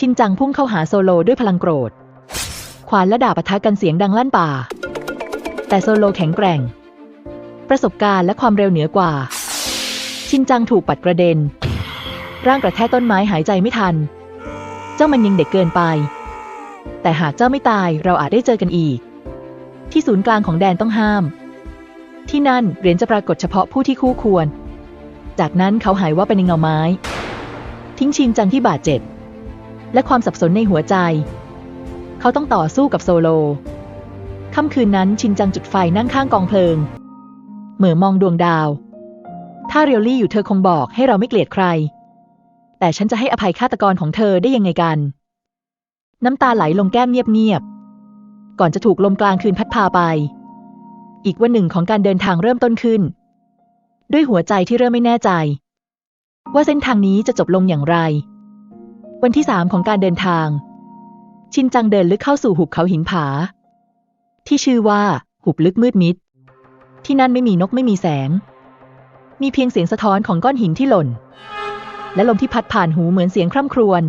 ชินจังพุ่งเข้าหาโซโลด้วยพลังโกรธ ขวานและดาบปะทะกันเสียงดังลั่นป่า แต่โซโลแข็งแกร่ง ประสบการณ์และความเร็วเหนือกว่า ชินจังถูกปัดกระเด็น ร่างกระแทกต้นไม้หายใจไม่ทัน เจ้ามันยังเด็กเกินไป แต่หากเจ้าไม่ตายเราอาจได้เจอกันอีก ที่ศูนย์กลางของแดนต้องห้าม ที่นั่นเหรียญจะปรากฏเฉพาะผู้ที่คู่ควร จากนั้นเขาหายว่าเป็นในเงาไม้ ทิ้งชินจังที่บาดเจ็บ และความสับสนในหัวใจ เขาต้องต่อสู้กับโซโล ค่ำคืนนั้นชินจังจุดไฟนั่งข้างกองเพลิง เหมือมองดวงดาว ถ้าเรียวลี่อยู่เธอคงบอกให้เราไม่เกลียดใคร แต่ฉันจะให้อภัยฆาตกรของเธอได้ยังไงกัน น้ำตาไหลลงแก้มเงียบๆ ก่อนจะถูกลมกลางคืนพัดพาไป อีกวันหนึ่งของการเดินทางเริ่มต้นขึ้น ด้วยหัวใจที่เริ่มไม่แน่ใจ ว่าเส้นทางนี้จะจบลงอย่างไร วันที่สามของการเดินทาง ชินจังเดินลึกเข้าสู่หุบเขาหินผา ที่ชื่อว่า หุบลึกมืดมิด ที่นั่นไม่มีนกไม่มีแสง มีเพียงเสียงสะท้อนของก้อนหินที่หล่น และลมที่พัดผ่านหูเหมือนเสียงคร่ำครวญ